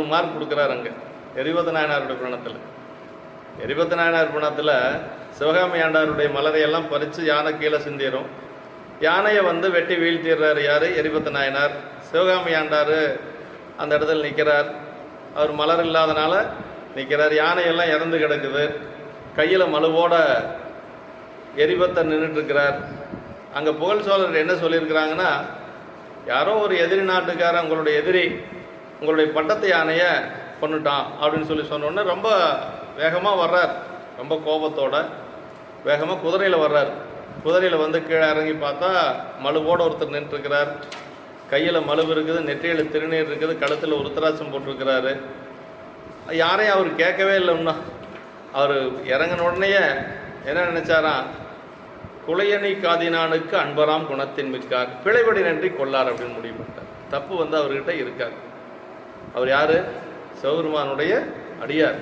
Mark கொடுக்குறாரு அங்கே. எரிபத நாயனாருடைய புணத்தில் எரிபத்த நாயனார் புணத்தில் சிவகாமி ஆண்டாருடைய மலரையெல்லாம் பறித்து யானை கீழே சிந்திடும் யானையை வந்து வெட்டி வீழ்த்திடுறாரு யார்? எரிபத்த நாயனார் சிவகாமி ஆண்டார் அந்த இடத்துல நிற்கிறார் அவர் மலர் இல்லாதனால நிற்கிறார் யானையெல்லாம் இறந்து கிடக்குது. கையில் மலுவோட எரிபத்தை நின்றுட்டு இருக்கிறார் அங்கே புகழ் சோழர் என்ன சொல்லியிருக்கிறாங்கன்னா யாரோ ஒரு எதிரி நாட்டுக்காரன் உங்களுடைய எதிரி உங்களுடைய பட்டத்து யானையை கொண்டுட்டான் அப்படின்னு சொல்லி சொன்னோடனே ரொம்ப வேகமாக வர்றார். ரொம்ப கோபத்தோட வேகமாக குதிரையில் வர்றார். குதிரையில் வந்து கீழே இறங்கி பார்த்தா மழுவோட ஒருத்தர் நின்றுருக்கிறார். கையில் மழுவு இருக்குது நெற்றியில் திருநீர் இருக்குது கழுத்தில் உருத்தராட்சம் போட்டிருக்கிறாரு. யாரையும் அவர் கேட்கவே இல்லை இன்னும். அவர் இறங்கின உடனேயே என்ன நினச்சாராம்? குலையணி காதினானுக்கு அன்பராம் குணத்தின் மிக்கார் பிழைபடி நன்றி கொள்ளார் அப்படின்னு முடிவு பண்ணிட்டார். தப்பு வந்து அவர்கிட்ட இருக்கார் அவர் யார்? சிவபெருமானுடைய அடியார்.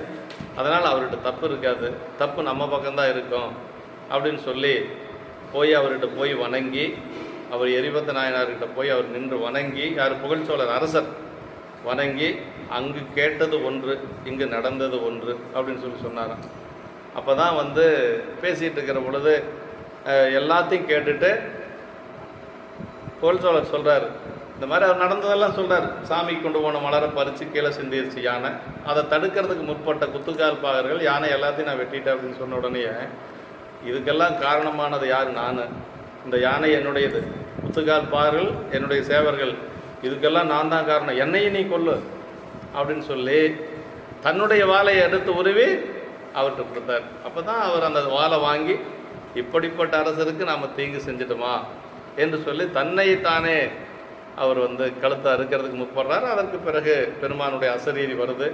அதனால் அவர்கிட்ட தப்பு இருக்காது. தப்பு நம்ம பக்கம்தான் இருக்கும் அப்படின்னு சொல்லி போய் அவர்கிட்ட போய் வணங்கி அவர் எரிபத்த நாயனார்கிட்ட போய் அவர் நின்று வணங்கி யார்? புகழ்ச்சோழர் அரசர். வணங்கி அங்கு கேட்டது ஒன்று இங்கு நடந்தது ஒன்று அப்படின்னு சொல்லி சொன்னாராம். அப்போ தான் வந்து பேசிகிட்டு இருக்கிற பொழுது எல்லாத்தையும் கேட்டுட்டு புகழ்ச்சோழர் சொல்கிறாரு இந்த மாதிரி அவர் நடந்ததெல்லாம் சொல்கிறார் சாமி கொண்டு போன மலரை பறித்து கீழே சிந்திருச்சு யானை. அதை தடுக்கிறதுக்கு முற்பட்ட குத்துக்கால் பாகர்கள் யானை எல்லாத்தையும் நான் வெட்டிட்டேன் அப்படின்னு சொன்ன உடனே இதுக்கெல்லாம் காரணமானது யார்? நான். இந்த யானை என்னுடையது. குத்துக்கால் பாகர்கள் என்னுடைய சேவர்கள். இதுக்கெல்லாம் நான் தான் காரணம். என்னையும் நீ கொல்லு அப்படின்னு சொல்லி தன்னுடைய வாளை எடுத்து உருவி அவர்கிட்ட கொடுத்தார். அப்போ தான் அவர் அந்த வாளை வாங்கி இப்படிப்பட்ட அரசருக்கு நாம் தீங்கு செஞ்சிட்டோமா? என்று சொல்லி தன்னை தானே அவர் வந்து கழுத்தை அறுக்கிறதுக்கு முற்படுறார். அதற்கு பிறகு பெருமானுடைய அசரீரி வருது.